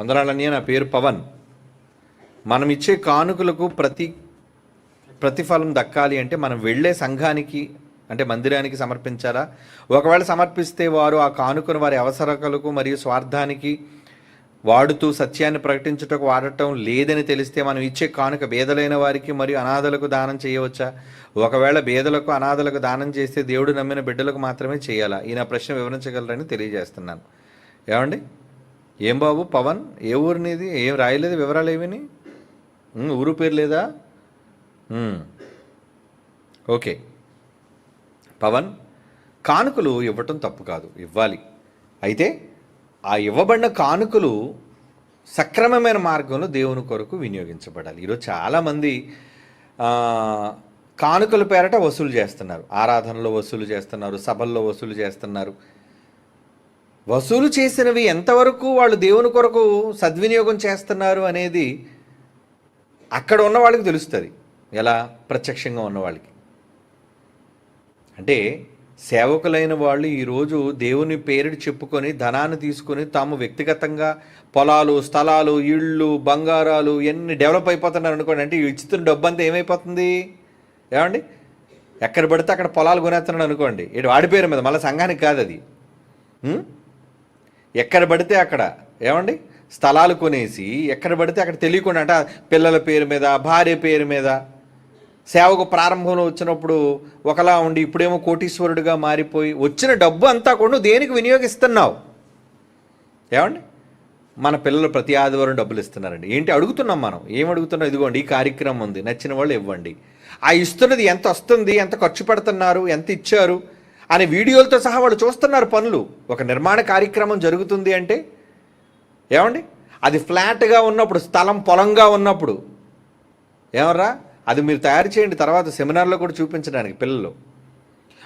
వందనాలన్నయ్య నా పేరు పవన్. మనం ఇచ్చే కానుకలకు ప్రతి ప్రతిఫలం దక్కాలి అంటే మనం వెళ్ళే సంఘానికి అంటే మందిరానికి సమర్పించాలా? ఒకవేళ సమర్పిస్తే వారు ఆ కానుకను వారి అవసరాలకు మరియు స్వార్థానికి వాడుతూ సత్యాన్ని ప్రకటించుటకు వాడటం లేదని తెలిస్తే మనం ఇచ్చే కానుక బేదలైన వారికి మరియు అనాథలకు దానం చేయవచ్చా? ఒకవేళ బేదలకు అనాథలకు దానం చేస్తే దేవుడు నమ్మిన బిడ్డలకు మాత్రమే చేయాలా? ఈయన ప్రశ్న వివరించగలరని తెలియజేస్తున్నాను. ఏమండి? ఏం బాబు? పవన్? ఏ ఊరు నీది? ఏం రాయలేదు వివరాలు ఏమిని ఊరు పేరు లేదా? ఓకే. పవన్ కానుకలు ఇవ్వటం తప్పు కాదు. ఇవ్వాలి. అయితే ఆ ఇవ్వబడిన కానుకలు సక్రమమైన మార్గంలో దేవుని కొరకు వినియోగించబడాలి. ఈరోజు చాలామంది కానుకల పేరట వసూలు చేస్తున్నారు. ఆరాధనలో వసూలు చేస్తున్నారు. సభల్లో వసూలు చేస్తున్నారు. వసూలు చేసినవి ఎంతవరకు వాళ్ళు దేవుని కొరకు సద్వినియోగం చేస్తున్నారు అనేది అక్కడ ఉన్న వాళ్ళకి తెలుస్తుంది. ఎలా? ప్రత్యక్షంగా ఉన్న వాళ్ళకి. అంటే సేవకులైన వాళ్ళు ఈరోజు దేవుని పేరుడు చెప్పుకొని ధనాన్ని తీసుకొని తాము వ్యక్తిగతంగా పొలాలు స్థలాలు ఇళ్ళు బంగారాలు ఎన్ని డెవలప్ అయిపోతున్నారు అనుకోండి అంటే ఈ ఇచ్చిన డబ్బు అంతా ఏమైపోతుంది? ఏమండి? ఎక్కడ పడితే అక్కడ పొలాలు కొనేస్తున్నాడు అనుకోండి. ఇటు వాడి పేరు మీద మళ్ళీ సంఘానికి కాదు అది. ఎక్కడ పడితే అక్కడ. ఏమండి? స్థలాలు కొనేసి ఎక్కడ పడితే అక్కడ తెలియకుండా అంటే పిల్లల పేరు మీద భార్య పేరు మీద. సేవకు ప్రారంభంలో వచ్చినప్పుడు ఒకలా ఉండి ఇప్పుడేమో కోటీశ్వరుడిగా మారిపోయి వచ్చిన డబ్బు అంతా కూడా దేనికి వినియోగిస్తున్నావు? ఏమండి? మన పిల్లలు ప్రతి ఆదివారం డబ్బులు ఇస్తున్నారండి. ఏంటి అడుగుతున్నాం మనం? ఏం అడుగుతున్నాం? ఇదిగోండి ఈ కార్యక్రమం ఉంది. నచ్చిన వాళ్ళు ఇవ్వండి. ఆ ఇస్తున్నది ఎంత వస్తుంది? ఎంత ఖర్చు పెడుతున్నారు? ఎంత ఇచ్చారు? అనే వీడియోలతో సహా వాళ్ళు చూస్తున్నారు పనులు. ఒక నిర్మాణ కార్యక్రమం జరుగుతుంది అంటే ఏమండి? అది ఫ్లాట్గా ఉన్నప్పుడు స్థలం పొలంగా ఉన్నప్పుడు. ఏమర్రా? అది మీరు తయారు చేయండి తర్వాత సెమినార్లో కూడా చూపించడానికి పిల్లలు.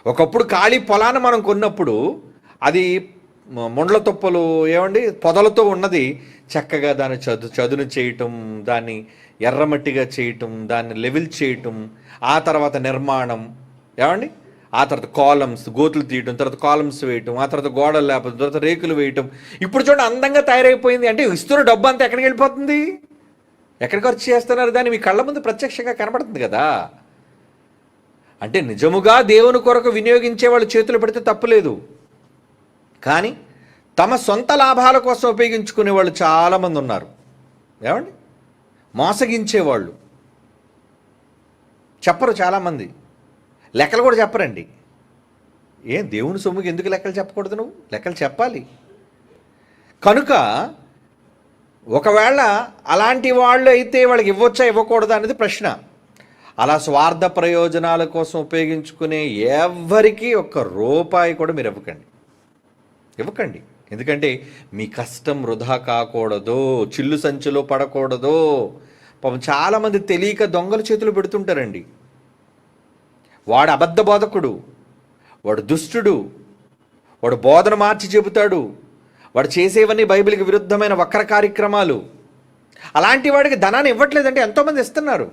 ఒకప్పుడు ఖాళీ పొలాన్ని మనం కొన్నప్పుడు అది ముండ్ల తుప్పలు ఏమండి? పొదలతో ఉన్నది. చక్కగా దాన్ని చదు చదును చేయటం దాన్ని ఎర్రమట్టిగా చేయటం దాన్ని లెవెల్ చేయటం ఆ తర్వాత నిర్మాణం. ఏమండి? ఆ తర్వాత కాలమ్స్ గోతులు తీయటం తర్వాత కాలమ్స్ వేయటం ఆ తర్వాత గోడలు లేకపోతే తర్వాత రేకులు వేయటం. ఇప్పుడు చూడండి అందంగా తయారైపోయింది. అంటే ఇస్తున్న డబ్బు అంతా ఎక్కడికి వెళ్ళిపోతుంది? ఎక్కడ ఖర్చు చేస్తున్నారు? దాన్ని మీ కళ్ళ ముందు ప్రత్యక్షంగా కనబడుతుంది కదా. అంటే నిజముగా దేవుని కొరకు వినియోగించే వాళ్ళు చేతులు పెడితే తప్పులేదు కానీ తమ సొంత లాభాల కోసం ఉపయోగించుకునే వాళ్ళు చాలామంది ఉన్నారు. ఏమండి? మోసగించేవాళ్ళు. చెప్పరు చాలామంది. లెక్కలు కూడా చెప్పరండి. ఏం దేవుని సొమ్ముకి ఎందుకు లెక్కలు చెప్పకూడదు నువ్వు? లెక్కలు చెప్పాలి. కనుక ఒకవేళ అలాంటి వాళ్ళు అయితే వాళ్ళకి ఇవ్వచ్చా ఇవ్వకూడదా అనేది ప్రశ్న. అలా స్వార్థ ప్రయోజనాల కోసం ఉపయోగించుకునే ఎవరికీ ఒక్క రూపాయి కూడా మీరు ఇవ్వకండి. ఇవ్వకండి. ఎందుకంటే మీ కష్టం వృధా కాకూడదు చిల్లు సంచిలో పడకూడదు. పాపం చాలామంది తెలియక దొంగల చేతులు పెడుతుంటారండి. వాడు అబద్ధ బోధకుడు వాడు దుష్టుడు వాడు బోధన మార్చి చెబుతాడు వాడు చేసేవన్నీ బైబిల్కి విరుద్ధమైన వక్ర కార్యక్రమాలు. అలాంటి వాడికి ధనాన్ని ఇవ్వట్లేదంటే ఎంతోమంది ఇస్తున్నారు.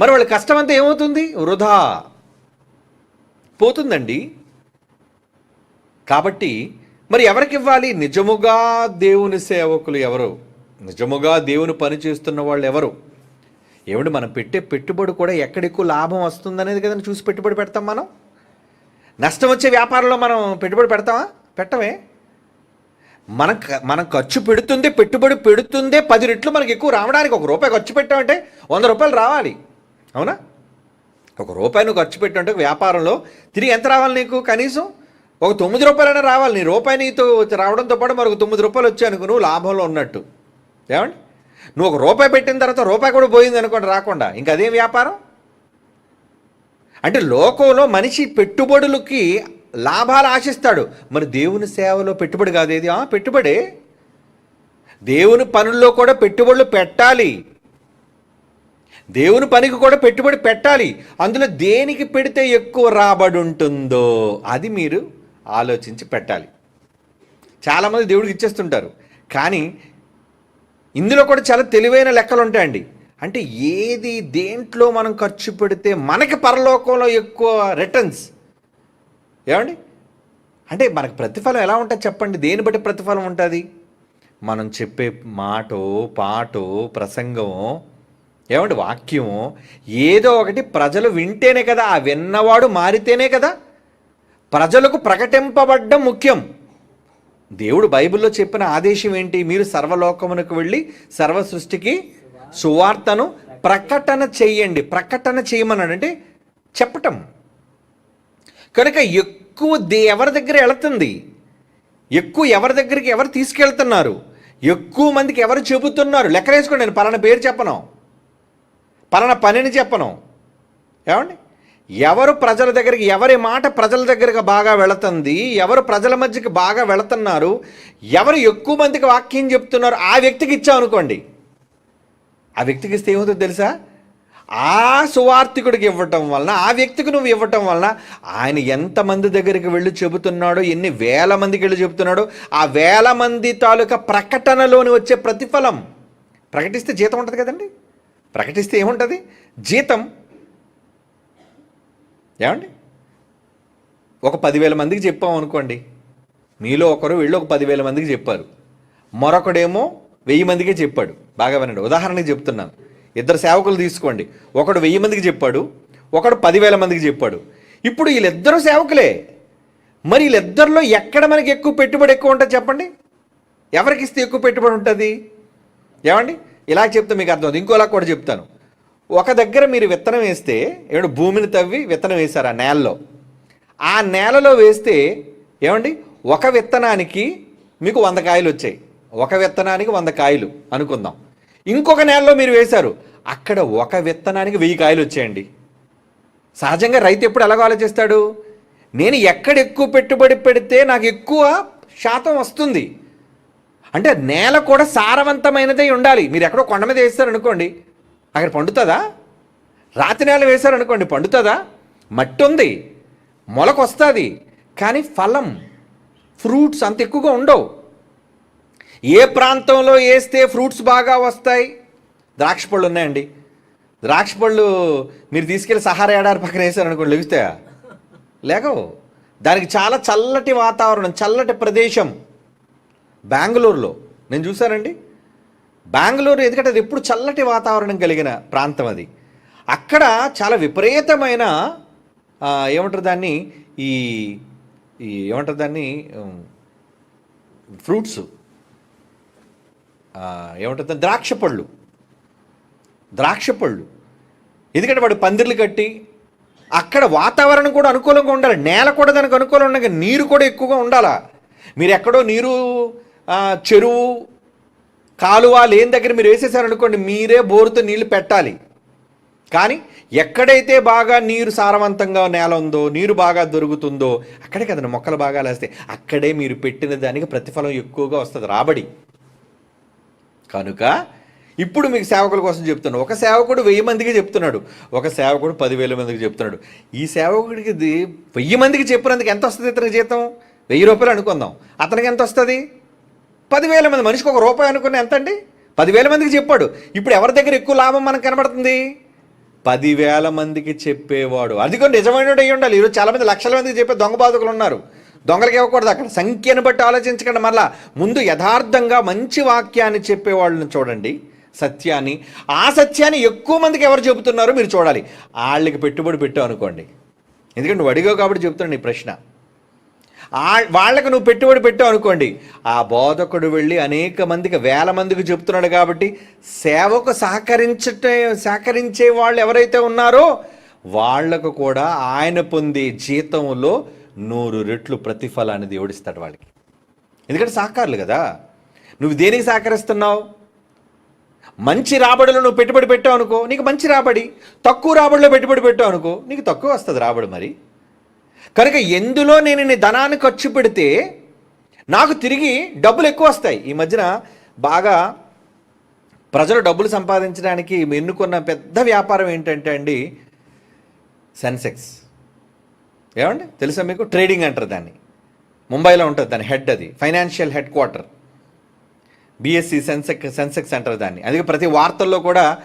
మరి వాళ్ళ కష్టం అంతా ఏమవుతుంది? వృధా. పోతుందండి. కాబట్టి మరి ఎవరికి ఇవ్వాలి? నిజముగా దేవుని సేవకులు ఎవరు? నిజముగా దేవుని పని చేస్తున్న వాళ్ళు ఎవరు? ఏమిటి మనం పెట్టే పెట్టుబడి కూడా ఎక్కడెక్కువ లాభం వస్తుందనేది కదా చూసి పెట్టుబడి పెడతాం మనం? నష్టం వచ్చే వ్యాపారంలో మనం పెట్టుబడి పెడతామా? పెట్టమే. మనం క- మనం ఖర్చు పెడుతుందే పెట్టుబడి పెడుతుందే పది రెట్లు మనకి ఎక్కువ రావడానికి ఒక రూపాయి ఖర్చు పెట్టామంటే వంద రూపాయలు రావాలి. అవునా? ఒక రూపాయి నువ్వు ఖర్చు పెట్టామంటే వ్యాపారంలో తిరిగి ఎంత రావాలి నీకు కనీసం? ఒక తొమ్మిది రూపాయలైనా రావాలి. నీ రూపాయి నీతో రావడంతో పాటు మరొక తొమ్మిది రూపాయలు వచ్చాయి నువ్వు లాభంలో ఉన్నట్టు. ఏమండి? నువ్వు ఒక రూపాయి పెట్టిన తర్వాత రూపాయి కూడా పోయింది అనుకోండి రాకుండా. ఇంకా అదేం వ్యాపారం? అంటే లోకంలో మనిషి పెట్టుబడులకి లాభాలు ఆశిస్తాడు. మరి దేవుని సేవలో పెట్టుబడి కాదు ఏది? పెట్టుబడే. దేవుని పనుల్లో కూడా పెట్టుబడులు పెట్టాలి. దేవుని పనికి కూడా పెట్టుబడి పెట్టాలి. అందులో దేనికి పెడితే ఎక్కువ రాబడి ఉంటుందో అది మీరు ఆలోచించి పెట్టాలి. చాలామంది దేవుడికి ఇచ్చేస్తుంటారు. కానీ ఇందులో కూడా చాలా తెలివైన లెక్కలు ఉంటాయండి. అంటే ఏది దేంట్లో మనం ఖర్చు పెడితే మనకి పరలోకంలో ఎక్కువ రిటర్న్స్ ఏమండి? అంటే మనకు ప్రతిఫలం ఎలా ఉంటుంది చెప్పండి? దేని బట్టి ప్రతిఫలం ఉంటుంది? మనం చెప్పే మాటో పాటో ప్రసంగం ఏమండి? వాక్యం ఏదో ఒకటి ప్రజలు వింటేనే కదా ఆ విన్నవాడు మారితేనే కదా. ప్రజలకు ప్రకటింపబడ్డం ముఖ్యం. దేవుడు బైబిల్లో చెప్పిన ఆదేశం ఏంటి? మీరు సర్వలోకమునకు వెళ్ళి సర్వ సృష్టికి సువార్తను ప్రకటన చేయండి. ప్రకటన చేయమన్నాడు. అంటే చెప్పటం. కనుక ఎక్కువ దే ఎవరి దగ్గర వెళుతుంది? ఎక్కువ ఎవరి దగ్గరికి ఎవరు తీసుకెళ్తున్నారు? ఎక్కువ మందికి ఎవరు చెబుతున్నారు? లెక్క వేసుకోండి. నేను పలానా పేరు చెప్పను. పలానా పనిని చెప్పను. ఏమండి? ఎవరు ప్రజల దగ్గరికి ఎవరి మాట ప్రజల దగ్గరకు బాగా వెళుతుంది ఎవరు ప్రజల మధ్యకి బాగా వెళుతున్నారు ఎవరు ఎక్కువ మందికి వాక్యం చెప్తున్నారు ఆ వ్యక్తికి ఇచ్చావు అనుకోండి. ఆ వ్యక్తికి ఇస్తే ఏమవుతుందో తెలుసా? ఆ సువార్థికుడికి ఇవ్వటం వలన ఆ వ్యక్తికి నువ్వు ఇవ్వటం వలన ఆయన ఎంతమంది దగ్గరికి వెళ్ళి చెబుతున్నాడో ఎన్ని వేల మందికి వెళ్ళి చెబుతున్నాడో ఆ వేల మంది తాలూకా ప్రకటనలోని వచ్చే ప్రతిఫలం ప్రకటిస్తే జీతం ఉంటుంది కదండి. ప్రకటిస్తే ఏముంటుంది? జీతం. ఏమండి? ఒక పదివేల మందికి చెప్పాం అనుకోండి. మీలో ఒకరు వీళ్ళు ఒక పదివేల మందికి చెప్పారు. మరొకడేమో వెయ్యి మందికే చెప్పాడు. బాగా వినండి. ఉదాహరణకి చెప్తున్నాను. ఇద్దరు సేవకులు తీసుకోండి. ఒకడు వెయ్యి మందికి చెప్పాడు. ఒకడు పదివేల మందికి చెప్పాడు. ఇప్పుడు వీళ్ళిద్దరూ సేవకులే. మరి వీళ్ళిద్దరిలో ఎక్కడ మనకి ఎక్కువ పెట్టుబడి ఎక్కువ ఉంటుంది చెప్పండి? ఎవరికి ఇస్తే ఎక్కువ పెట్టుబడి ఉంటుంది? ఏమండి? ఇలా చెప్తే మీకు అర్థం ఇంకోలా కూడా చెప్తాను. ఒక దగ్గర మీరు విత్తనం వేస్తే ఏమంటే భూమిని తవ్వి విత్తనం వేశారు ఆ నేలలో. ఆ నేలలో వేస్తే ఏమండి ఒక విత్తనానికి మీకు వంద కాయలు వచ్చాయి. ఒక విత్తనానికి వంద కాయలు అనుకుందాం. ఇంకొక నేలలో మీరు వేశారు. అక్కడ ఒక విత్తనానికి వెయ్యి కాయలు వచ్చాయండి. సహజంగా రైతు ఎప్పుడు ఎలాగో ఆలోచిస్తాడు? నేను ఎక్కడ ఎక్కువ పెట్టుబడి పెడితే నాకు ఎక్కువ శాతం వస్తుంది. అంటే నేల కూడా సారవంతమైనదై ఉండాలి. మీరు ఎక్కడో కొండ మీద వేస్తారనుకోండి అక్కడ పండుతుందా? రాతి నేల వేశారనుకోండి పండుతుందా? మట్టి ఉంది మొలకొస్తుంది కానీ ఫలం ఫ్రూట్స్ అంత ఎక్కువగా ఉండవు. ఏ ప్రాంతంలో వేస్తే ఫ్రూట్స్ బాగా వస్తాయి? ద్రాక్ష పళ్ళు ఉన్నాయండి. ద్రాక్ష పళ్ళు మీరు తీసుకెళ్ళి సహారా ఏడారి పక్కన వేసారనుకోండి లెగుస్తాయా? లేకవు. దానికి చాలా చల్లటి వాతావరణం చల్లటి ప్రదేశం. బెంగళూరులో. నేను చూసానండి బెంగళూరు ఎందుకంటే అది ఎప్పుడు చల్లటి వాతావరణం కలిగిన ప్రాంతం అది. అక్కడ చాలా విపరీతమైన ఏమంటారు దాన్ని? ఈ ఈ ఏమంటారు దాన్ని? ఫ్రూట్స్. ఏమంటుంది ఏమంటారు ద్రాక్ష పళ్ళు. ద్రాక్ష పళ్ళు. ఎందుకంటే వాడు పందిర్లు కట్టి అక్కడ వాతావరణం కూడా అనుకూలంగా ఉండాలి. నేల కూడా దానికి అనుకూలంగా ఉండగా నీరు కూడా ఎక్కువగా ఉండాలా? మీరు ఎక్కడో నీరు చెరువు కాలువ లేని దగ్గర మీరు వేసేసారనుకోండి మీరే బోరుతో నీళ్ళు పెట్టాలి. కానీ ఎక్కడైతే బాగా నీరు సారవంతంగా నేల ఉందో నీరు బాగా దొరుకుతుందో అక్కడే కదండి మొక్కలు బాగా లేస్తాయి. అక్కడే మీరు పెట్టిన దానికి ప్రతిఫలం ఎక్కువగా వస్తుంది రాబడి. కనుక ఇప్పుడు మీకు సేవకుల కోసం చెప్తున్నాను. ఒక సేవకుడు వెయ్యి మందికి చెప్తున్నాడు. ఒక సేవకుడు పదివేల మందికి చెప్తున్నాడు. ఈ సేవకుడికి వెయ్యి మందికి చెప్పినందుకు ఎంత వస్తుంది ఇతనికి జీతం? వెయ్యి రూపాయలు అనుకుందాం. అతనికి ఎంత వస్తుంది? పదివేల మంది మనిషికి ఒక రూపాయి అనుకున్న ఎంత అండి పదివేల మందికి చెప్పాడు. ఇప్పుడు ఎవరి దగ్గర ఎక్కువ లాభం మనకు కనబడుతుంది? పదివేల మందికి చెప్పేవాడు. అది కూడా నిజమైన అయ్యి ఉండాలి. ఈరోజు చాలా మంది లక్షల మందికి చెప్పే దొంగ బాధకులు ఉన్నారు. దొంగలకి ఇవ్వకూడదు. అక్కడ సంఖ్యను బట్టి ఆలోచించకండి. మళ్ళా ముందు యథార్థంగా మంచి వాక్యాన్ని చెప్పేవాళ్ళని చూడండి. సత్యాన్ని. ఆ సత్యాన్ని ఎక్కువ మందికి ఎవరు చెబుతున్నారో మీరు చూడాలి. వాళ్ళకి పెట్టుబడి పెట్టావు అనుకోండి ఎందుకంటే వడిగో కాబట్టి చెప్తున్నాను ఈ ప్రశ్న. వాళ్ళకు నువ్వు పెట్టుబడి పెట్టావు అనుకోండి. ఆ బోధకుడు వెళ్ళి అనేక మందికి వేల మందికి చెప్తున్నాడు కాబట్టి సేవకు సహకరించట సహకరించే వాళ్ళు ఎవరైతే ఉన్నారో వాళ్ళకు కూడా ఆయన పొందే జీతంలో నూరు రెట్లు ప్రతిఫలాన్ని దేవుడిస్తాడు వాళ్ళకి. ఎందుకంటే సహకారులు కదా. నువ్వు దేనికి సహకరిస్తున్నావు? మంచి రాబడిలో నువ్వు పెట్టుబడి పెట్టావు అనుకో నీకు మంచి రాబడి. తక్కువ రాబడిలో పెట్టుబడి పెట్టావు అనుకో నీకు తక్కువ వస్తుంది రాబడి మరి. కనుక ఎందులో నేను నీ ధనాన్ని ఖర్చు పెడితే నాకు తిరిగి డబ్బులు ఎక్కువ వస్తాయి. ఈ మధ్యన బాగా ప్రజలు డబ్బులు సంపాదించడానికి ఎన్నుకున్న పెద్ద వ్యాపారం ఏంటంటే అండి సెన్సెక్స్ ఏమండి? తెలుసా మీకు? ట్రేడింగ్ అంటారు దాన్ని. ముంబైలో ఉంటుంది దాని హెడ్ అది financial head quarter BSE Sensex Sensex అంటారు దాన్ని. అందుకే ప్రతి వార్తల్లో కూడా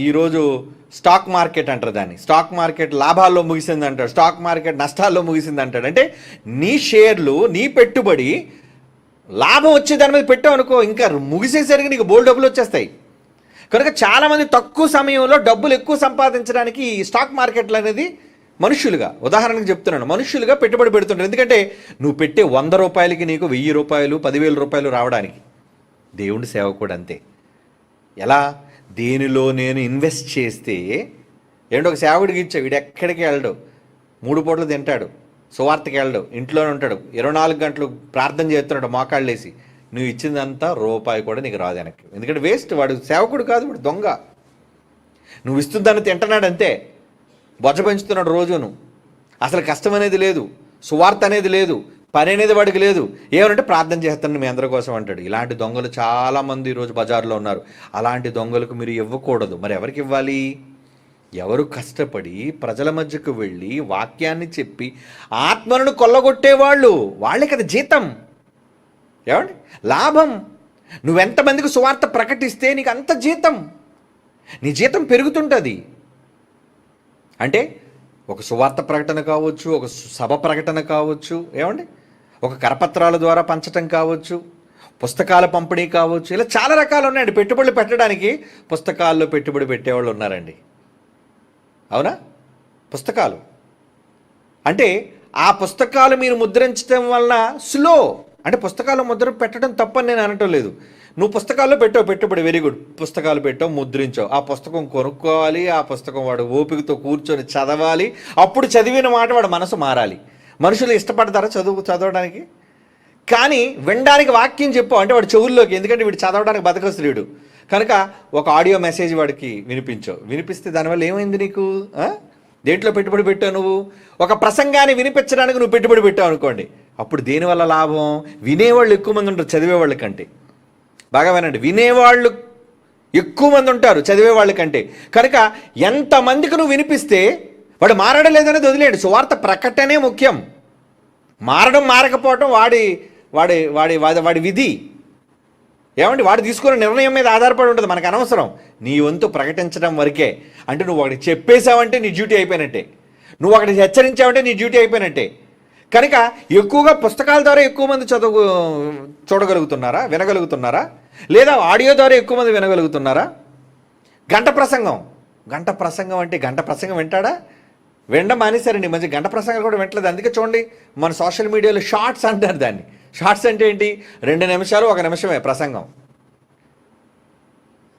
ఈరోజు స్టాక్ మార్కెట్ అంటారు దాన్ని. స్టాక్ మార్కెట్ లాభాల్లో ముగిసింది అంటాడు స్టాక్ మార్కెట్ నష్టాల్లో ముగిసింది అంటాడు అంటే నీ షేర్లు నీ పెట్టుబడి లాభం వచ్చే దాని మీద పెట్టావు అనుకో ఇంకా ముగిసేసరికి నీకు బోల్ డబ్బులు వచ్చేస్తాయి. కనుక చాలామంది తక్కువ సమయంలో డబ్బులు ఎక్కువ సంపాదించడానికి ఈ స్టాక్ మార్కెట్లు అనేది మనుషులుగా ఉదాహరణకు చెప్తున్నాను మనుషులుగా పెట్టుబడి పెడుతుంటారు. ఎందుకంటే నువ్వు పెట్టే వంద రూపాయలకి నీకు వెయ్యి రూపాయలు పదివేల రూపాయలు రావడానికి దేవుడి సేవ కూడా అంతే. ఎలా? దేనిలో నేను ఇన్వెస్ట్ చేస్తే ఏంటో ఒక సేవకుడికి ఇచ్చావు వీడు ఎక్కడికి వెళ్ళడు. మూడు పూటలు తింటాడు సువార్తకి వెళ్ళడు ఇంట్లోనే ఉంటాడు. ఇరవై నాలుగు గంటలు ప్రార్థన చేస్తున్నాడు మోకాళ్ళేసి నువ్వు ఇచ్చిందంతా రూపాయి కూడా నీకు రాదు వెనక్కి. ఎందుకంటే వేస్ట్ వాడు సేవకుడు కాదు వాడు దొంగ. నువ్వు ఇస్తుందని తింటున్నాడు అంతే. బొజ్జ పెంచుతున్నాడు రోజును. అసలు కష్టం అనేది లేదు. సువార్త అనేది లేదు. పని అనేది వాడికి లేదు. ఏమంటే ప్రార్థన చేస్తాను మీ అందరి కోసం అంటాడు. ఇలాంటి దొంగలు చాలామంది ఈరోజు బజార్లో ఉన్నారు. అలాంటి దొంగలకు మీరు ఇవ్వకూడదు. మరి ఎవరికి ఇవ్వాలి? ఎవరు కష్టపడి ప్రజల మధ్యకు వెళ్ళి వాక్యాన్ని చెప్పి ఆత్మలను కొల్లగొట్టేవాళ్ళు. వాళ్ళే కదా జీతం. ఏమండి? లాభం. నువ్వెంతమందికి సువార్త ప్రకటిస్తే నీకు అంత జీతం. నీ జీతం పెరుగుతుంటుంది. అంటే ఒక సువార్త ప్రకటన కావచ్చు ఒక సభ ప్రకటన కావచ్చు. ఏమండి? ఒక కరపత్రాల ద్వారా పంచటం కావచ్చు పుస్తకాల పంపిణీ కావచ్చు ఇలా చాలా రకాలు ఉన్నాయండి. పెట్టుబడులు పెట్టడానికి పుస్తకాల్లో పెట్టుబడి పెట్టేవాళ్ళు ఉన్నారండి. అవునా? పుస్తకాలు. అంటే ఆ పుస్తకాలు మీరు ముద్రించడం వలన స్లో. అంటే పుస్తకాలు ముద్ర పెట్టడం తప్పని నేను అనటం లేదు. నువ్వు పుస్తకాల్లో పెట్టావు పెట్టుబడి వెరీ గుడ్. పుస్తకాలు పెట్టావు ముద్రించావు. ఆ పుస్తకం కొనుక్కోవాలి ఆ పుస్తకం వాడు ఓపికతో కూర్చొని చదవాలి. అప్పుడు చదివిన మాట వాడు మనసు మారాలి. మనుషులు ఇష్టపడతారా చదువు చదవడానికి? కానీ వినడానికి వాక్యం చెప్పు అంటే వాడు చెవుల్లోకి ఎందుకంటే వీడు చదవడానికి బతకస్తుడు కనుక ఒక ఆడియో మెసేజ్ వాడికి వినిపించావు వినిపిస్తే దానివల్ల ఏమైంది నీకు? దేంట్లో పెట్టుబడి పెట్టావు నువ్వు? ఒక ప్రసంగాన్ని వినిపించడానికి నువ్వు పెట్టుబడి పెట్టావు అనుకోండి. అప్పుడు దేనివల్ల లాభం? వినేవాళ్ళు ఎక్కువ మంది ఉంటారు చదివేవాళ్ళ కంటే. బాగా వినండి. వినేవాళ్ళు ఎక్కువ మంది ఉంటారు చదివే వాళ్ళ కంటే. కనుక ఎంతమందికి నువ్వు వినిపిస్తే వాడు మారడం లేదనేది వదిలేడు సువార్త ప్రకటనే ముఖ్యం. మారడం మారకపోవటం వాడి వాడి వాడి వాడి వాడి విధి. ఏమండి? వాడు తీసుకున్న నిర్ణయం మీద ఆధారపడి ఉంటుంది మనకు అనవసరం. నీ వంతు ప్రకటించడం వరకే. అంటే నువ్వు ఒకటి చెప్పేశావంటే నీ డ్యూటీ అయిపోయినట్టే. నువ్వు ఒకటి హెచ్చరించావంటే నీ డ్యూటీ అయిపోయినట్టే. కనుక ఎక్కువగా పుస్తకాల ద్వారా ఎక్కువ మంది చదువు చూడగలుగుతున్నారా? వినగలుగుతున్నారా? లేదా ఆడియో ద్వారా ఎక్కువ మంది వినగలుగుతున్నారా? గంట ప్రసంగం. గంట ప్రసంగం అంటే గంట ప్రసంగం వింటాడా? వినడం మానేశారండి. మంచి గంట ప్రసంగాలు కూడా వింటలేదు అందుకే చూడండి మన సోషల్ మీడియాలో షార్ట్స్ అంటారు దాన్ని. షార్ట్స్ అంటే ఏంటి? రెండు నిమిషాలు ఒక నిమిషమే ప్రసంగం.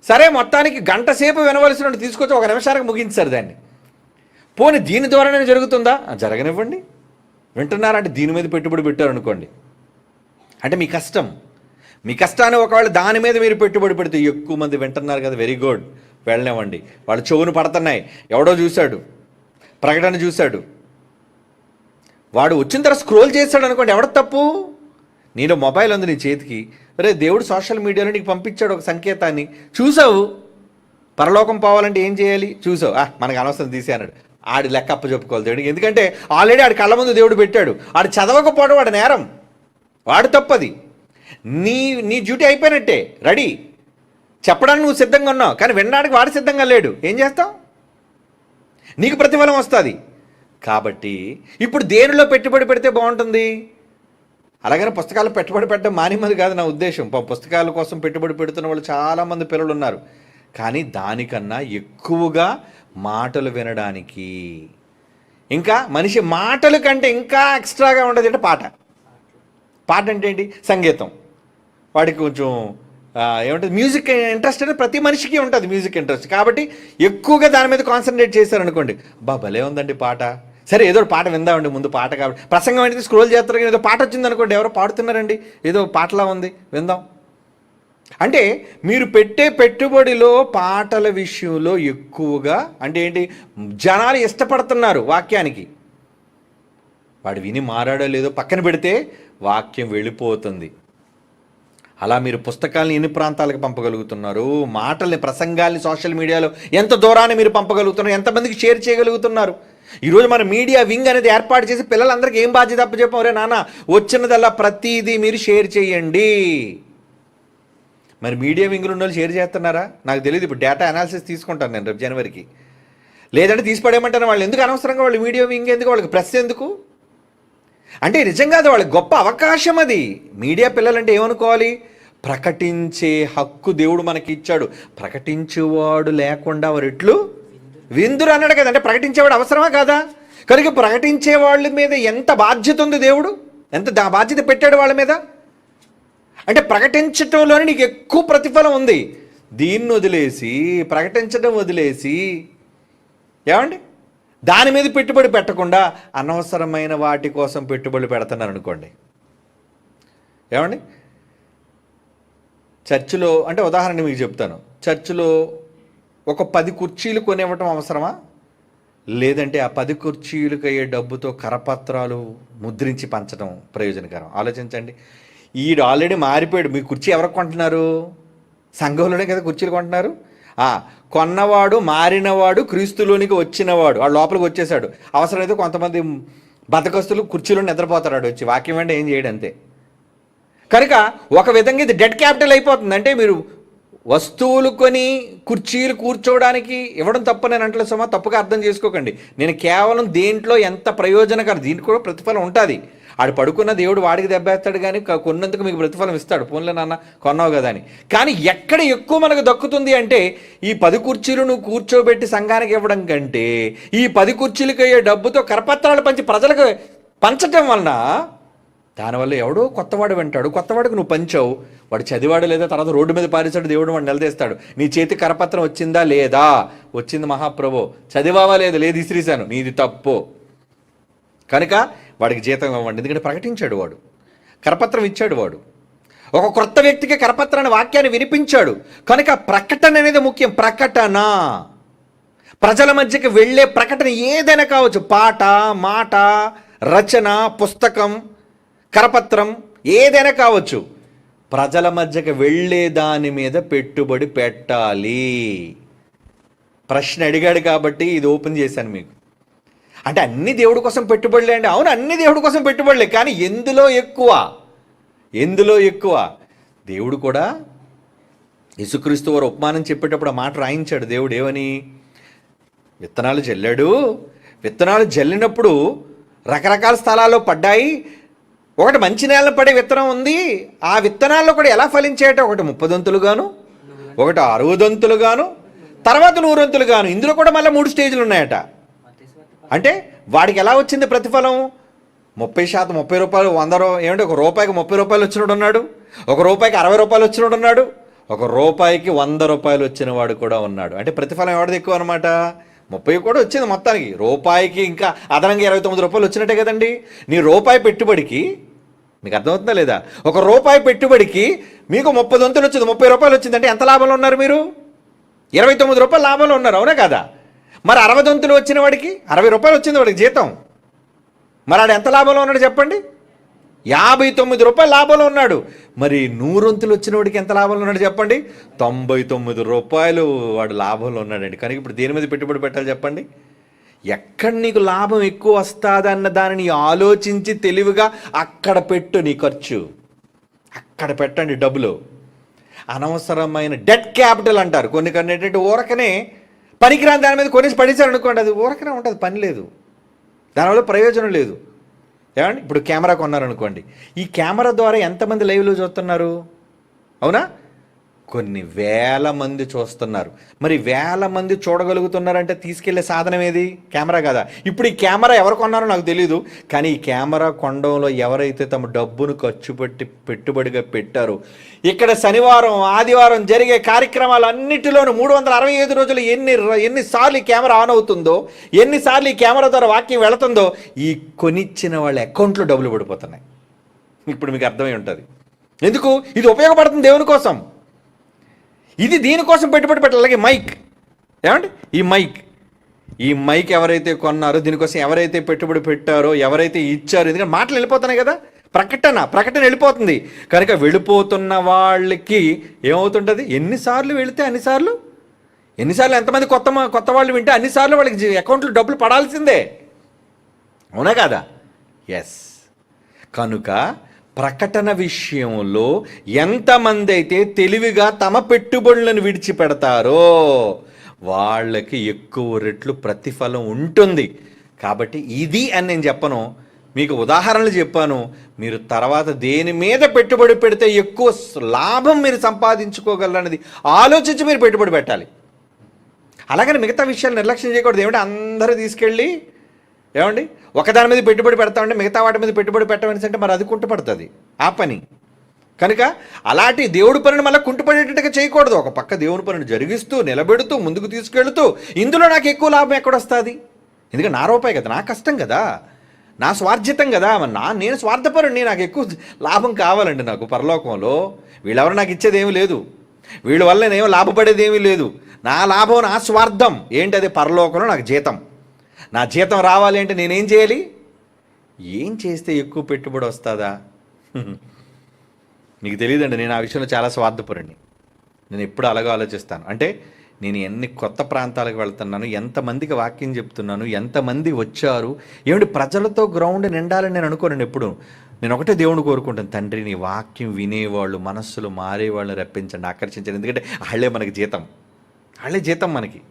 సరే మొత్తానికి గంట సేపు వినవలసిన తీసుకొచ్చి ఒక నిమిషానికి ముగించారు దాన్ని. పోనీ దీని ద్వారానే జరుగుతుందా? జరగనివ్వండి. వింటున్నారంటే దీని మీద పెట్టుబడి పెట్టారు అనుకోండి అంటే మీ కష్టం. మీ కష్టాన్ని ఒకవేళ దాని మీద మీరు పెట్టుబడి పెడితే ఎక్కువ మంది వింటున్నారు కదా వెరీ గుడ్. వెళ్ళనివ్వండి. వాళ్ళు చెవును పడుతున్నాయి. ఎవడో చూశాడు. ప్రకటన చూశాడు. వాడు వచ్చిన తర్వాత స్క్రోల్ చేశాడు అనుకోండి ఎవడ తప్పు? నేను మొబైల్ ఉంది నీ చేతికి. రే దేవుడు సోషల్ మీడియాలో నీకు పంపించాడు ఒక సంకేతాన్ని. చూసావు? పరలోకం పోవాలంటే ఏం చేయాలి? చూసావు? ఆ మనకు అనవసరం తీసానాడు ఆడి లెక్క అప్ప చెప్పుకోవాలి దేవుడికి. ఎందుకంటే ఆల్రెడీ ఆడి కళ్ళ ముందు దేవుడు పెట్టాడు. ఆడు చదవకపోవడం వాడి నేరం. వాడు తప్పది. నీ నీ డ్యూటీ అయిపోయినట్టే. రెడీ. చెప్పడానికి నువ్వు సిద్ధంగా ఉన్నావు. కానీ వినడానికి వాడు సిద్ధంగా లేడు. ఏం చేస్తావు? నీకు ప్రతిఫలం వస్తుంది. కాబట్టి ఇప్పుడు దేనిలో పెట్టుబడి పెడితే బాగుంటుంది? అలాగనే పుస్తకాలు పెట్టుబడి పెట్టడం మానేమది కాదు నా ఉద్దేశం. పుస్తకాల కోసం పెట్టుబడి పెడుతున్న వాళ్ళు చాలామంది పిల్లలు ఉన్నారు కానీ దానికన్నా ఎక్కువగా మాటలు వినడానికి. ఇంకా మనిషి మాటలు కంటే ఇంకా ఎక్స్ట్రాగా ఉండదు అంటే పాట. పాట అంటే ఏంటి? సంగీతం. వాడికి కొంచెం ఏమంటుంది? మ్యూజిక్ ఇంట్రెస్ట్ అనేది ప్రతి మనిషికి ఉంటుంది మ్యూజిక్ ఇంట్రెస్ట్ కాబట్టి ఎక్కువగా దాని మీద కాన్సన్ట్రేట్ చేశారనుకోండి బా భలే ఉందండి పాట. సరే ఏదో ఒక పాట విందామండి ముందు పాట కాబట్టి. ప్రసంగం అనేది స్క్రోల్ చేస్తారు కానీ ఏదో పాట వచ్చింది అనుకోండి ఎవరో పాడుతున్నారండి. ఏదో పాటలా ఉంది. విందాం. అంటే మీరు పెట్టే పెట్టుబడిలో పాటల విషయంలో ఎక్కువగా అంటే ఏంటి? జనాలు ఇష్టపడుతున్నారు వాక్యానికి. వాడు విని మారాడో లేదో పక్కన పెడితే వాక్యం వెళ్ళిపోతుంది. అలా మీరు పుస్తకాలను ఎన్ని ప్రాంతాలకు పంపగలుగుతున్నారు? మాటల్ని ప్రసంగాల్ని సోషల్ మీడియాలో ఎంత దూరాన్ని మీరు పంపగలుగుతున్నారు? ఎంతమందికి షేర్ చేయగలుగుతున్నారు? ఈరోజు మన మీడియా వింగ్ అనేది ఏర్పాటు చేసి పిల్లలందరికీ ఏం బాధ్యత అప్పచెప్పాం రే నాన్న వచ్చినదల్లా ప్రతిదీ మీరు షేర్ చేయండి. మరి మీడియా వింగ్లు ఉన్న వాళ్ళు షేర్ చేస్తున్నారా? నాకు తెలియదు ఇప్పుడు డేటా అనాలిసిస్ తీసుకుంటాను నేను రేపు జనవరికి. లేదంటే తీసిపడేయమంటాను వాళ్ళు ఎందుకు అనవసరంగా వాళ్ళు మీడియా వింగ్ ఎందుకు? వాళ్ళకి ప్రెస్ ఎందుకు? అంటే నిజంగా అది వాళ్ళకి గొప్ప అవకాశం అది. మీడియా పిల్లలంటే ఏమనుకోవాలి? ప్రకటించే హక్కు దేవుడు మనకి ఇచ్చాడు ప్రకటించేవాడు లేకుండా వారిట్లు విందురు అన్నాడు కదా. అంటే ప్రకటించేవాడు అవసరమా కాదా? కనుక ప్రకటించే వాళ్ళ మీద ఎంత బాధ్యత ఉంది దేవుడు? ఎంత దా బాధ్యత పెట్టాడు వాళ్ళ మీద? అంటే ప్రకటించటంలోనే నీకు ఎక్కువ ప్రతిఫలం ఉంది. దీన్ని వదిలేసి ప్రకటించడం వదిలేసి ఏమండి? దాని మీద పెట్టుబడి పెట్టకుండా అనవసరమైన వాటి కోసం పెట్టుబడి పెడుతున్నారు అనుకోండి. ఏమండి? చర్చిలో అంటే ఉదాహరణ మీకు చెప్తాను. చర్చిలో ఒక పది కుర్చీలు కొనివ్వటం అవసరమా? లేదంటే ఆ పది కుర్చీలకు అయ్యే డబ్బుతో కరపత్రాలు ముద్రించి పంచడం ప్రయోజనకరం. ఆలోచించండి. ఈడు ఆల్రెడీ మారిపోయాడు. మీ కుర్చీ ఎవరికి కొంటున్నారు? సంఘంలోనే కదా కుర్చీలు కొంటున్నారు. కొన్నవాడు మారినవాడు క్రీస్తులోనికి వచ్చినవాడు. వాడు లోపలికి వచ్చేసాడు అవసరమైతే కొంతమంది బతకస్తులు కుర్చీలో నిద్రపోతాడు వచ్చి. వాక్యం అంటే ఏం చేయడం అంతే. కనుక ఒక విధంగా ఇది డెడ్ క్యాపిటల్ అయిపోతుంది. అంటే మీరు వస్తువులు కొని కుర్చీలు కూర్చోవడానికి ఇవ్వడం తప్పు నేను అంటలేదు సుమా తప్పుగా అర్థం చేసుకోకండి. నేను కేవలం దేంట్లో ఎంత ప్రయోజనకరం దీనికి కూడా ప్రతిఫలం ఉంటుంది. ఆడు పడుకున్న దేవుడు వాడికి దెబ్బేస్తాడు కానీ కొన్నందుకు మీకు ప్రతిఫలం ఇస్తాడు. ఫోన్లో నాన్న కొన్నావు కదా అని. కానీ ఎక్కడ ఎక్కువ మనకు దక్కుతుంది అంటే ఈ పది కుర్చీలు నువ్వు కూర్చోబెట్టి సంఘానికి ఇవ్వడం కంటే ఈ పది కుర్చీలకు అయ్యే డబ్బుతో కరపత్రాలు పంచి ప్రజలకు పంచటం వలన దానివల్ల ఎవడో కొత్తవాడు వింటాడు. కొత్తవాడికి నువ్వు పంచావు. వాడు చదివాడు లేదా తర్వాత రోడ్డు మీద పారేశాడు దేవుడు వాడు నిలదీస్తాడు. నీ చేతి కరపత్రం వచ్చిందా లేదా? వచ్చింది మహాప్రభు. చదివావా లేదు? లేదు ఇసిరిశాను నీది తప్పు. కనుక వాడికి జీతం ఇవ్వండి ఎందుకంటే ప్రకటించాడు వాడు. కరపత్రం ఇచ్చాడు వాడు. ఒక క్రొత్త వ్యక్తికి కరపత్రాన్ని వాక్యాన్ని వినిపించాడు. కనుక ప్రకటన అనేది ముఖ్యం. ప్రకటన. ప్రజల మధ్యకి వెళ్ళే ప్రకటన ఏదైనా కావచ్చు. పాట మాట రచన పుస్తకం కరపత్రం ఏదైనా కావచ్చు. ప్రజల మధ్యకి వెళ్ళే దాని మీద పెట్టుబడి పెట్టాలి. ప్రశ్న అడిగాడు కాబట్టి ఇది ఓపెన్ చేశాను మీకు. అంటే అన్ని దేవుడి కోసం పెట్టుబడులే అండి. అవును అన్ని దేవుడి కోసం పెట్టుబడులే కానీ ఎందులో ఎక్కువ? ఎందులో ఎక్కువ? దేవుడు కూడా యేసుక్రీస్తు వారు ఉపమానం చెప్పేటప్పుడు ఆ మాట రాయించాడు. దేవుడు ఏమని? విత్తనాలు జల్లాడు. విత్తనాలు జల్లినప్పుడు రకరకాల స్థలాల్లో పడ్డాయి. ఒకటి మంచి నేలను పడే విత్తనం ఉంది. ఆ విత్తనాల్లో కూడా ఎలా ఫలించేట ఒకటి ముప్పదంతులుగాను ఒకటి అరవదంతులుగాను తర్వాత నూరంతులుగాను. ఇందులో కూడా మళ్ళీ మూడు స్టేజ్లు ఉన్నాయట. అంటే వాడికి ఎలా వచ్చింది ప్రతిఫలం? ముప్పై శాతం ముప్పై రూపాయలు వంద రూ ఏమంటే ఒక రూపాయికి ముప్పై రూపాయలు వచ్చినోడు ఉన్నాడు? ఒక రూపాయికి అరవై రూపాయలు వచ్చినోడు ఉన్నాడు? ఒక రూపాయికి వంద రూపాయలు వచ్చిన వాడు కూడా ఉన్నాడు. అంటే ప్రతిఫలం ఎవరిది ఎక్కువ అనమాట ముప్పై కూడా వచ్చింది మొత్తానికి. రూపాయికి ఇంకా అదనంగా ఇరవై తొమ్మిది రూపాయలు వచ్చినట్టే కదండి? నీ రూపాయి పెట్టుబడికి మీకు అర్థమవుతుందా లేదా? ఒక రూపాయి పెట్టుబడికి మీకు ముప్పై వంతులు వచ్చింది ముప్పై రూపాయలు వచ్చిందంటే ఎంత లాభంలో ఉన్నారు మీరు? ఇరవై తొమ్మిది రూపాయలు లాభంలో ఉన్నారు అవునా కదా? మరి అరవై దొంతులు వచ్చిన వాడికి అరవై రూపాయలు వచ్చింది వాడికి జీతం. మరి ఆడు ఎంత లాభంలో ఉన్నాడు చెప్పండి? యాభై తొమ్మిది రూపాయలు లాభంలో ఉన్నాడు. మరి నూరొంతులు వచ్చిన వాడికి ఎంత లాభంలో ఉన్నాడు చెప్పండి? తొంభై తొమ్మిది రూపాయలు వాడు లాభంలో ఉన్నాడండి. కనుక ఇప్పుడు దేని మీద పెట్టుబడి పెట్టాలి చెప్పండి? ఎక్కడ నీకు లాభం ఎక్కువ వస్తుందన్న దానిని ఆలోచించి తెలివిగా అక్కడ పెట్టు నీ ఖర్చు. అక్కడ పెట్టండి డబ్బులు. అనవసరమైన డెట్ క్యాపిటల్ అంటారు. కొన్ని కొన్ని ఏంటంటే ఊరకనే పనికిరాని దాని మీద కొనేసి పడేశారు అనుకోండి అది ఊరకనే ఉంటుంది పని లేదు. దానివల్ల ప్రయోజనం లేదు. ఏమండి? ఇప్పుడు కెమెరా కొన్నారనుకోండి. ఈ కెమెరా ద్వారా ఎంతమంది లైవ్లో చూస్తున్నారు? అవునా? కొన్ని వేల మంది చూస్తున్నారు. మరి వేల మంది చూడగలుగుతున్నారంటే తీసుకెళ్ళే సాధనం ఏది? కెమెరా కదా? ఇప్పుడు ఈ కెమెరా ఎవరు కొన్నారో నాకు తెలియదు కానీ ఈ కెమెరా కొండంలో ఎవరైతే తమ డబ్బును ఖర్చు పెట్టి పెట్టుబడిగా పెట్టారో ఇక్కడ శనివారం ఆదివారం జరిగే కార్యక్రమాలన్నిటిలోనూ మూడు వందల అరవై ఐదు రోజులు ఎన్ని ఎన్నిసార్లు ఈ కెమెరా ఆన్ అవుతుందో ఎన్నిసార్లు ఈ కెమెరా ద్వారా వాక్యం వెళుతుందో ఈ కొనిచ్చిన వాళ్ళ అకౌంట్లో డబ్బులు పడిపోతున్నాయి. ఇప్పుడు మీకు అర్థమై ఉంటుంది. ఎందుకు? ఇది ఉపయోగపడుతుంది దేవుని కోసం. ఇది దీనికోసం పెట్టుబడి పెట్టాలి. అలాగే మైక్. ఏమండి? ఈ మైక్. ఈ మైక్ ఎవరైతే కొన్నారో దీనికోసం ఎవరైతే పెట్టుబడి పెట్టారో ఎవరైతే ఇచ్చారో ఎందుకంటే మాటలు వెళ్ళిపోతున్నాయి కదా. ప్రకటన ప్రకటన వెళ్ళిపోతుంది. కనుక వెళ్ళిపోతున్న వాళ్ళకి ఏమవుతుంటుంది? ఎన్నిసార్లు వెళితే అన్నిసార్లు? ఎన్నిసార్లు ఎంతమంది కొత్త కొత్త వాళ్ళు వింటే అన్నిసార్లు వాళ్ళకి అకౌంట్లో డబ్బులు పడాల్సిందే. అవునా కాదా? ఎస్ కనుక ప్రకటన విషయంలో ఎంతమంది అయితే తెలివిగా తమ పెట్టుబడులను విడిచిపెడతారో వాళ్ళకి ఎక్కువ రెట్లు ప్రతిఫలం ఉంటుంది. కాబట్టి ఇది అని నేను చెప్పను. మీకు ఉదాహరణలు చెప్పాను. మీరు తర్వాత దేని మీద పెట్టుబడి పెడితే ఎక్కువ లాభం మీరు సంపాదించుకోగలరనేది ఆలోచించి మీరు పెట్టుబడి పెట్టాలి. అలాగని మిగతా విషయాలు నిర్లక్ష్యం చేయకూడదు. ఏమిటి? అందరూ తీసుకెళ్ళి ఏమండి? ఒకదాని మీద పెట్టుబడి పెడతామంటే మిగతా వాటి మీద పెట్టుబడి పెట్టమని అంటే మరి అది కుంటుపడుతుంది. ఆ పని. కనుక అలాంటి దేవుడి పనిని మళ్ళీ కుంటుపడేటట్టుగా చేయకూడదు. ఒక పక్క దేవుడి పనిని జరిగిస్తూ నిలబెడుతూ ముందుకు తీసుకెళ్తూ ఇందులో నాకు ఎక్కువ లాభం ఎక్కడొస్తుంది? ఎందుకంటే నా రూపాయి కదా నా కష్టం కదా నా స్వార్జితం కదా నా నేను స్వార్థపరుణ్ణి నాకు ఎక్కువ లాభం కావాలండి నాకు పరలోకంలో. వీళ్ళెవరు నాకు ఇచ్చేది ఏమీ లేదు. వీళ్ళ వల్ల నేను లాభపడేది ఏమీ లేదు. నా లాభం నా స్వార్థం. ఏంటి అది? పరలోకంలో నాకు జీతం. నా జీతం రావాలి అంటే నేనేం చేయాలి? ఏం చేస్తే ఎక్కువ పెట్టుబడి వస్తుందా? మీకు తెలియదండి నేను ఆ విషయంలో చాలా స్వార్థపరుణ్ణి. నేను ఎప్పుడు అలాగే ఆలోచిస్తాను. అంటే నేను ఎన్ని కొత్త ప్రాంతాలకు వెళ్తున్నాను ఎంతమందికి వాక్యం చెప్తున్నాను ఎంతమంది వచ్చారు ఏమిటి ప్రజలతో గ్రౌండ్ నిండాలని నేను అనుకోనండి ఎప్పుడు. నేను ఒకటే దేవుని కోరుకుంటాను తండ్రి నీ వాక్యం వినేవాళ్ళు మనస్సులు మారేవాళ్ళని రప్పించండి ఆకర్షించండి. ఎందుకంటే వాళ్ళే మనకి జీతం. వాళ్ళే జీతం మనకి.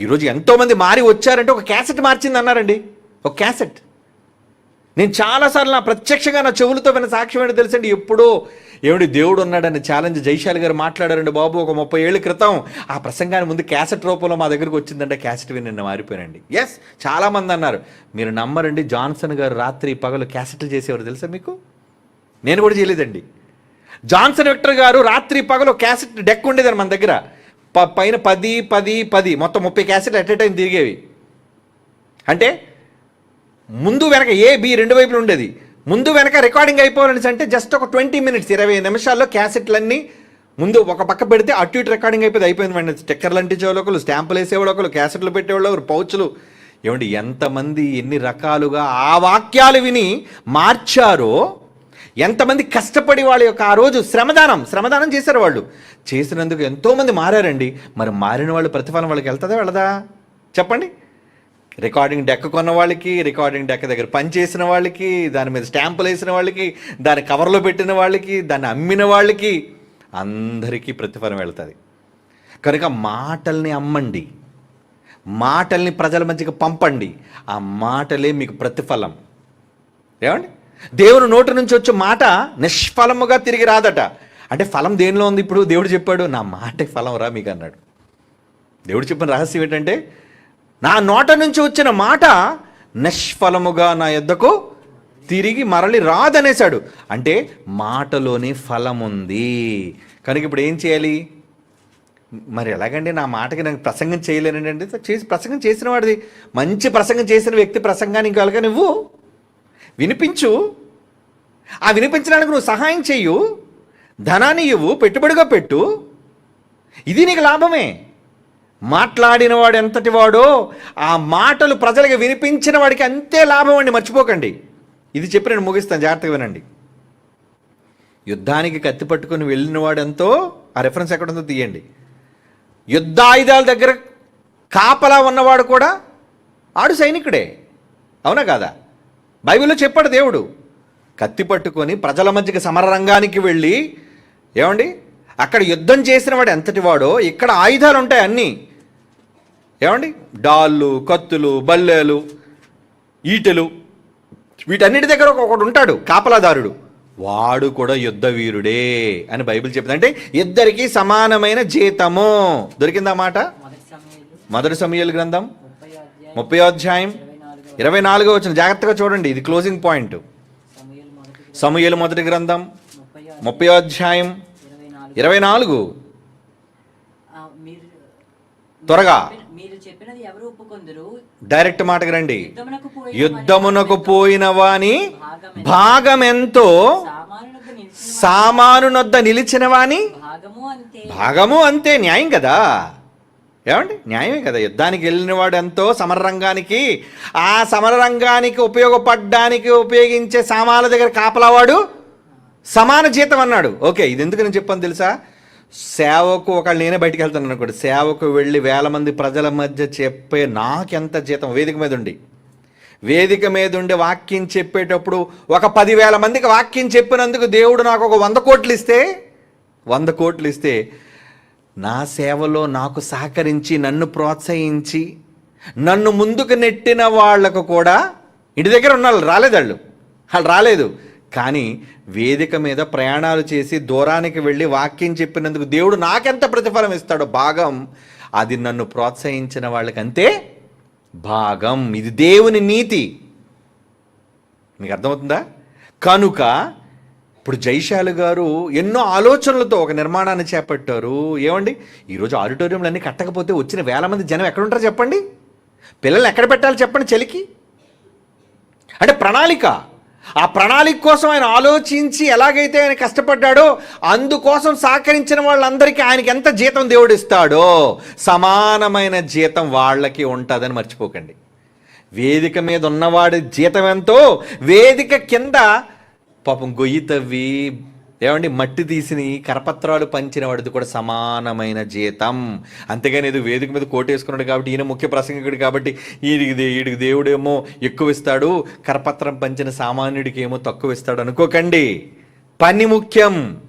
ఈరోజు ఎంతోమంది మారి వచ్చారంటే ఒక క్యాసెట్ మార్చింది అన్నారండి. ఒక క్యాసెట్. నేను చాలాసార్లు నా ప్రత్యక్షంగా నా చెవులతో విన్న సాక్ష్యం ఏంటో తెలుసండి? ఎప్పుడో ఏమిటి దేవుడు ఉన్నాడని ఛాలెంజ్ జైశాలి గారు మాట్లాడారండి బాబు ఒక ముప్పై ఏళ్ళ క్రితం. ఆ ప్రసంగాన్ని ముందు క్యాసెట్ రూపంలో మా దగ్గరికి వచ్చిందంటే క్యాసెట్ విని నిన్న మారిపోయానండి. ఎస్ చాలామంది అన్నారు. మీరు నమ్మరండి జాన్సన్ గారు రాత్రి పగలు క్యాసెట్లు చేసేవారు తెలుసా మీకు? నేను కూడా చేయలేదండి. జాన్సన్ విక్టర్ గారు రాత్రి పగలు క్యాసెట్ డెక్ ఉండేదని మన దగ్గర. ప పైన పది పది పది. మొత్తం ముప్పై క్యాసెట్ ఎట్ ఎ టైం తిరిగేవి. అంటే ముందు వెనక ఏ బి రెండు వైపులు ఉండేది. ముందు వెనక రికార్డింగ్ అయిపోవాలని అంటే జస్ట్ ఒక ట్వంటీ మినిట్స్ ఇరవై నిమిషాల్లో క్యాసెట్లన్నీ ముందు ఒక పక్క పెడితే అటు ఇటు రికార్డింగ్ అయిపోయింది. అయిపోయింది వెంటనే స్టిక్కర్లు అంటించేవాళ్ళు ఒకరు స్టాంపులు వేసేవాళ్ళు ఒకరు క్యాసెట్లు పెట్టేవాళ్ళు ఒకరు పౌచ్లు. ఏమండి ఎంతమంది ఎన్ని రకాలుగా ఆ వాక్యాలు విని మార్చారో ఎంతమంది కష్టపడి వాళ్ళ యొక్క ఆ రోజు శ్రమదానం శ్రమదానం చేశారు వాళ్ళు. చేసినందుకు ఎంతోమంది మారారండి. మరి మారిన వాళ్ళు ప్రతిఫలం వాళ్ళకి వెళ్తుందా వెళ్ళదా? చెప్పండి. రికార్డింగ్ డెక్క కొన్న వాళ్ళకి రికార్డింగ్ డెక్క దగ్గర పనిచేసిన వాళ్ళకి దాని మీద స్టాంపులు వేసిన వాళ్ళకి దాని కవర్లో పెట్టిన వాళ్ళకి దాన్ని అమ్మిన వాళ్ళకి అందరికీ ప్రతిఫలం వెళ్తుంది. కనుక మాటల్ని అమ్మండి. మాటల్ని ప్రజల మధ్యకి పంపండి. ఆ మాటలే మీకు ప్రతిఫలం. ఏమండి? దేవుని నోటి నుంచి వచ్చే మాట నిష్ఫలముగా తిరిగి రాదట. అంటే ఫలం దేనిలో ఉంది ఇప్పుడు? దేవుడు చెప్పాడు నా మాటే ఫలం రా మీకు అన్నాడు. దేవుడు చెప్పిన రహస్యం ఏంటంటే నా నోట నుంచి వచ్చిన మాట నిష్ఫలముగా నా యొద్దకు తిరిగి మరలి రాదనేశాడు. అంటే మాటలోని ఫలం ఉంది. కనుక ఇప్పుడు ఏం చేయాలి? మరి ఎలాగండి నా మాటకి నాకు ప్రసంగం చేయలేనండి చేసి ప్రసంగం చేసిన వాడిది. మంచి ప్రసంగం చేసిన వ్యక్తి ప్రసంగాన్ని ఇంకొక నువ్వు. వినిపించు. ఆ వినిపించడానికి నువ్వు సహాయం చెయ్యు ధనాన్ని ఇవ్వు పెట్టుబడిగా పెట్టు. ఇది నీకు లాభమే. మాట్లాడిన వాడు ఎంతటి వాడో ఆ మాటలు ప్రజలకు వినిపించిన వాడికి అంతే లాభం అండి మర్చిపోకండి. ఇది చెప్పి నేను ముగిస్తాను జాగ్రత్తగా వినండి. యుద్ధానికి కత్తి పట్టుకొని వెళ్ళిన వాడెంతో ఆ రెఫరెన్స్ ఎక్కడుందో తీయండి. యుద్ధాయుధాల దగ్గర కాపలా ఉన్నవాడు కూడా ఆడు సైనికుడే. అవునా కాదా? బైబిల్లో చెప్పాడు దేవుడు కత్తి పట్టుకొని ప్రజల మధ్యకి సమరరంగానికి వెళ్ళి ఏమండి? అక్కడ యుద్ధం చేసిన వాడు ఎంతటి వాడో ఇక్కడ ఆయుధాలు ఉంటాయి అన్నీ. ఏమండి? డాళ్ళు కత్తులు బల్లెలు ఈటెలు. వీటన్నిటి దగ్గర ఒకడు ఉంటాడు కాపలాదారుడు. వాడు కూడా యుద్ధ వీరుడే అని బైబిల్ చెప్తుంది. అంటే ఇద్దరికి సమానమైన జీతము. దొరికిందా మాట? మొదటి సమయాల గ్రంథం ముప్పై అధ్యాయం ఇరవై నాలుగో వచ్చిన జాగ్రత్తగా చూడండి ఇది క్లోజింగ్ పాయింట్ సమయలు మొదటి గ్రంథం ముప్పై అధ్యాయం ఇరవై నాలుగు. త్వరగా. డైరెక్ట్ మాటకు రండి. యుద్ధమునకు పోయిన వాని భాగమెంతో. సామానునొద్ద నిలిచిన వాని భాగము అంతే. న్యాయం కదా? ఏమండి? న్యాయమే కదా. యుద్ధానికి వెళ్ళిన వాడు ఎంతో సమరరంగానికి ఆ సమరరంగానికి ఉపయోగపడడానికి ఉపయోగించే సామాన్ల దగ్గర కాపలావాడు సమాన జీతం అన్నాడు. ఓకే ఇది ఎందుకు నేను చెప్పాను తెలుసా? సేవకు ఒకళ్ళు నేనే బయటికి వెళ్తాను అనుకోండి. సేవకు వెళ్ళి వేల మంది ప్రజల మధ్య చెప్పే నాకెంత జీతం? వేదిక మీద ఉండి. వేదిక మీద ఉండి వాక్యం చెప్పేటప్పుడు ఒక పదివేల మందికి వాక్యం చెప్పినందుకు దేవుడు నాకు ఒక వంద కోట్లు ఇస్తే వంద కోట్లు ఇస్తే నా సేవలో నాకు సహకరించి నన్ను ప్రోత్సహించి నన్ను ముందుకు నెట్టిన వాళ్ళకు కూడా ఇంటి దగ్గర ఉన్న వాళ్ళు రాలేదు వాళ్ళు. వాళ్ళు రాలేదు. కానీ వేదిక మీద ప్రయాణాలు చేసి దూరానికి వెళ్ళి వాక్యం చెప్పినందుకు దేవుడు నాకెంత ప్రతిఫలం ఇస్తాడో భాగం అది నన్ను ప్రోత్సహించిన వాళ్ళకంతే భాగం. ఇది దేవుని నీతి. మీకు అర్థమవుతుందా? కనుక ఇప్పుడు జైశాలు గారు ఎన్నో ఆలోచనలతో ఒక నిర్మాణాన్ని చేపట్టారు. ఏమండి? ఈరోజు ఆడిటోరియంలు అన్నీ కట్టకపోతే వచ్చిన వేల మంది జనం ఎక్కడుంటారు చెప్పండి? పిల్లలు ఎక్కడ పెట్టాలి చెప్పండి చలికి? అంటే ప్రణాళిక. ఆ ప్రణాళిక కోసం ఆయన ఆలోచించి ఎలాగైతే ఆయన కష్టపడ్డాడో అందుకోసం సహకరించిన వాళ్ళందరికీ ఆయనకి ఎంత జీతం దేవుడు ఇస్తాడో సమానమైన జీతం వాళ్ళకి ఉంటుందని మర్చిపోకండి. వేదిక మీద ఉన్నవాడి జీతం ఎంతో వేదిక కింద పాపం గొయ్యి తవ్వి ఏమండి? మట్టి తీసిని కరపత్రాలు పంచిన వాడిది కూడా సమానమైన జీతం. అంతేగాని ఏదో వేదిక మీద కోటేసుకున్నాడు కాబట్టి ఈయన ముఖ్య ప్రసంగికుడు కాబట్టి ఈడికి దే- ఈడికి దేవుడేమో ఎక్కువ ఇస్తాడు కరపత్రం పంచిన సామాన్యుడికి ఏమో తక్కువ ఇస్తాడు అనుకోకండి. పని ముఖ్యం.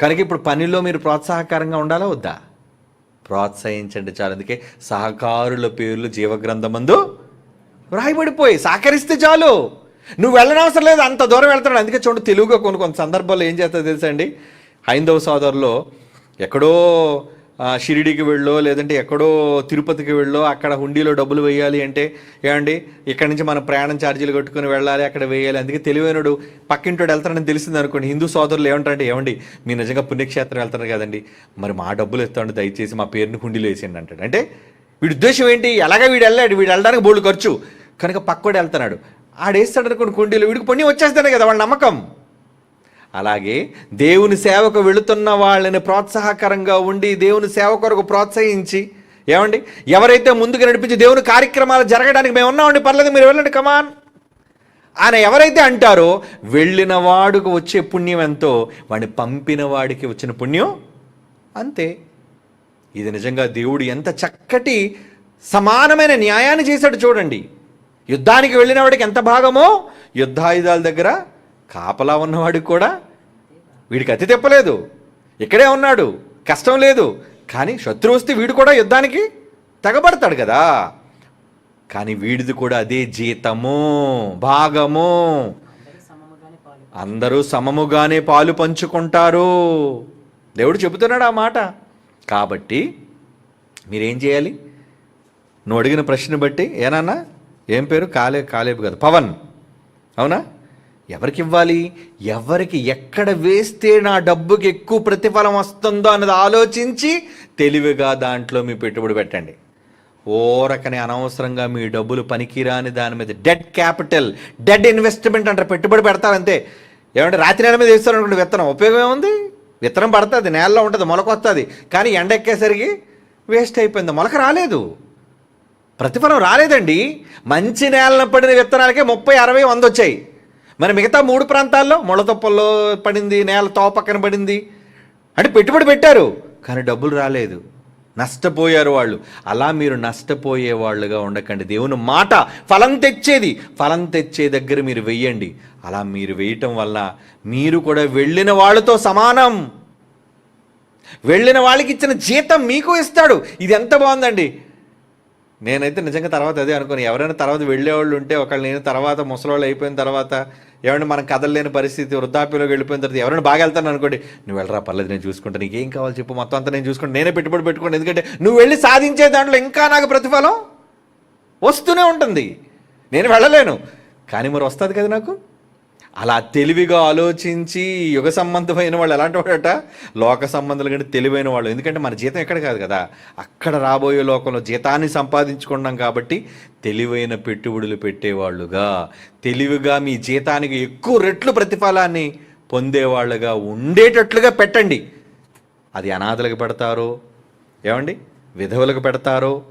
కనుక ఇప్పుడు పనిలో మీరు ప్రోత్సాహకరంగా ఉండాలా వద్దా? ప్రోత్సహించండి చాలు. అందుకే సహకారుల పేర్లు జీవగ్రంథమందు రాయబడిపోయి సహకరిస్తే చాలు. నువ్వు వెళ్ళనవసరం లేదు అంత దూరం వెళ్తున్నాడు. అందుకే చూడండి తెలుగుగా కొన్ని కొన్ని సందర్భాల్లో ఏం చేస్తుందో తెలుసా అండి? హైందవ సోదరులో ఎక్కడో షిరిడికి వెళ్ళో లేదంటే ఎక్కడో తిరుపతికి వెళ్ళో అక్కడ హుండీలో డబ్బులు వేయాలి అంటే ఏమండి? ఇక్కడి నుంచి మనం ప్రయాణం ఛార్జీలు కట్టుకుని వెళ్ళాలి అక్కడ వేయాలి. అందుకే తెలివైనడు పక్కింటోడు వెళ్తాడని తెలిసింది అనుకోండి. హిందూ సోదరులు ఏమంటారంటే ఏమండి మీ నిజంగా పుణ్యక్షేత్రం వెళ్తారు కదండి. మరి మా డబ్బులు ఇస్తాడు దయచేసి మా పేరుని హుండీలో వేసేయండి అంటాడు. అంటే వీడి ఉద్దేశం ఏంటి? ఎలాగ వీడు వెళ్ళాడు వీడు వెళ్ళడానికి బోల్డ్ ఖర్చు. కనుక పక్కోడు వెళ్తున్నాడు. ఆడేస్తాడు అనుకోండి కుండీలు వీడికి పుణ్యం వచ్చేస్తానే కదా వాళ్ళ నమ్మకం. అలాగే దేవుని సేవకు వెళుతున్న వాళ్ళని ప్రోత్సాహకరంగా ఉండి దేవుని సేవ కొరకు ప్రోత్సహించి ఏమండి? ఎవరైతే ముందుకు నడిపించి దేవుని కార్యక్రమాలు జరగడానికి మేము ఉన్నామండి పర్లేదు మీరు వెళ్ళండి కమాన్ ఆయన ఎవరైతే అంటారో వెళ్ళిన వాడుకు వచ్చే పుణ్యం ఎంతో వాడిని పంపిన వాడికి వచ్చిన పుణ్యం అంతే. ఇది నిజంగా దేవుడు ఎంత చక్కటి సమానమైన న్యాయాన్ని చేశాడు చూడండి. యుద్ధానికి వెళ్ళిన వాడికి ఎంత భాగమో యుద్ధాయుధాల దగ్గర కాపలా ఉన్నవాడికి కూడా వీడికి అతి తెప్పలేదు. ఇక్కడే ఉన్నాడు. కష్టం లేదు. కానీ శత్రువు వస్తే వీడు కూడా యుద్ధానికి తెగబడతాడు కదా. కానీ వీడిది కూడా అదే జీతము భాగము. అందరూ సమముగానే పాలు పంచుకుంటారు. దేవుడు చెబుతున్నాడు ఆ మాట. కాబట్టి మీరేం చేయాలి? నువ్వు అడిగిన ప్రశ్న బట్టి ఏనన్నా? ఏం పేరు? కాలే కాలేబు కదా. పవన్. అవునా? ఎవరికి ఇవ్వాలి? ఎవరికి ఎక్కడ వేస్తే నా డబ్బుకి ఎక్కువ ప్రతిఫలం వస్తుందో అన్నది ఆలోచించి తెలివిగా దాంట్లో మీ పెట్టుబడి పెట్టండి. ఓరకనే అనవసరంగా మీ డబ్బులు పనికిరాని దాని మీద డెడ్ క్యాపిటల్ డెడ్ ఇన్వెస్ట్మెంట్ అంటారు. పెట్టుబడి పెడతారంతే ఏమంటే రాత్రి నేల మీద వేస్తారు అనుకోండి విత్తనం ఉపయోగం ఏముంది? విత్తనం పడుతుంది నేలలో ఉంటుంది మొలక వస్తుంది. కానీ ఎండ ఎక్కేసరికి వేస్ట్ అయిపోయింది. మొలక రాలేదు. ప్రతిఫలం రాలేదండి. మంచి నేలను పడిన విత్తనాలకే ముప్పై అరవై వంద వచ్చాయి. మరి మిగతా మూడు ప్రాంతాల్లో ముళ్ళతొప్పల్లో పడింది నేల తో పక్కన పడింది. అంటే పెట్టుబడి పెట్టారు కానీ డబ్బులు రాలేదు. నష్టపోయారు వాళ్ళు. అలా మీరు నష్టపోయే వాళ్ళుగా ఉండకండి. దేవుని మాట ఫలం తెచ్చేది ఫలం తెచ్చే దగ్గర మీరు వెయ్యండి. అలా మీరు వేయటం వల్ల మీరు కూడా వెళ్ళిన వాళ్ళతో సమానం. వెళ్ళిన వాళ్ళకి ఇచ్చిన జీతం మీకు ఇస్తాడు. ఇది ఎంత బాగుందండి? నేనైతే నిజంగా తర్వాత అదే అనుకుని. ఎవరైనా తర్వాత వెళ్ళేవాళ్ళు ఉంటే ఒకళ్ళు నేను తర్వాత ముసలోళ్ళు అయిపోయిన తర్వాత ఎవరైనా మనం కదలలేని పరిస్థితి వృద్ధాప్యంలోకి వెళ్ళిపోయిన తర్వాత ఎవరైనా బాగా వెళ్తాను అనుకోండి నువ్వు వెళ్ళరా పర్లేదు నేను చూసుకుంటాను నీకేం కావాలి చెప్పు మొత్తం అంతా నేను చూసుకుంటాను నేనే పెట్టుబడి పెట్టుకోండి. ఎందుకంటే నువ్వు వెళ్ళి సాధించే దాంట్లో ఇంకా నాకు ప్రతిఫలం వస్తూనే ఉంటుంది. నేను వెళ్ళలేను. కానీ మరి వస్తుంది కదా నాకు? అలా తెలివిగా ఆలోచించి యుగ సంబంధమైన వాళ్ళు ఎలాంటి వాడట లోక సంబంధాలు కంటే తెలివైన వాళ్ళు. ఎందుకంటే మన జీతం ఎక్కడ కాదు కదా? అక్కడ రాబోయే లోకంలో జీతాన్ని సంపాదించుకున్నాం కాబట్టి తెలివైన పెట్టుబడులు పెట్టేవాళ్ళుగా తెలివిగా మీ జీతానికి ఎక్కువ రెట్లు ప్రతిఫలాన్ని పొందేవాళ్ళుగా ఉండేటట్లుగా పెట్టండి. అది అనాథలకు పెడతారో ఏమండి? విధవులకు పెడతారో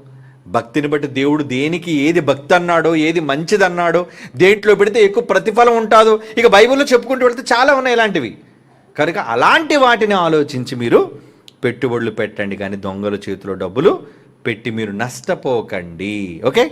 భక్తిని బట్టి దేవుడు దేనికి ఏది భక్తి అన్నాడో ఏది మంచిది అన్నాడో దేంట్లో పెడితే ఎక్కువ ప్రతిఫలం ఉంటుందో ఇక బైబిల్లో చెప్పుకుంటూ పెడితే చాలా ఉన్నాయి ఇలాంటివి. కనుక అలాంటి వాటిని ఆలోచించి మీరు పెట్టుబడులు పెట్టండి కానీ దొంగల చేతిలో డబ్బులు పెట్టి మీరు నష్టపోకండి. ఓకే?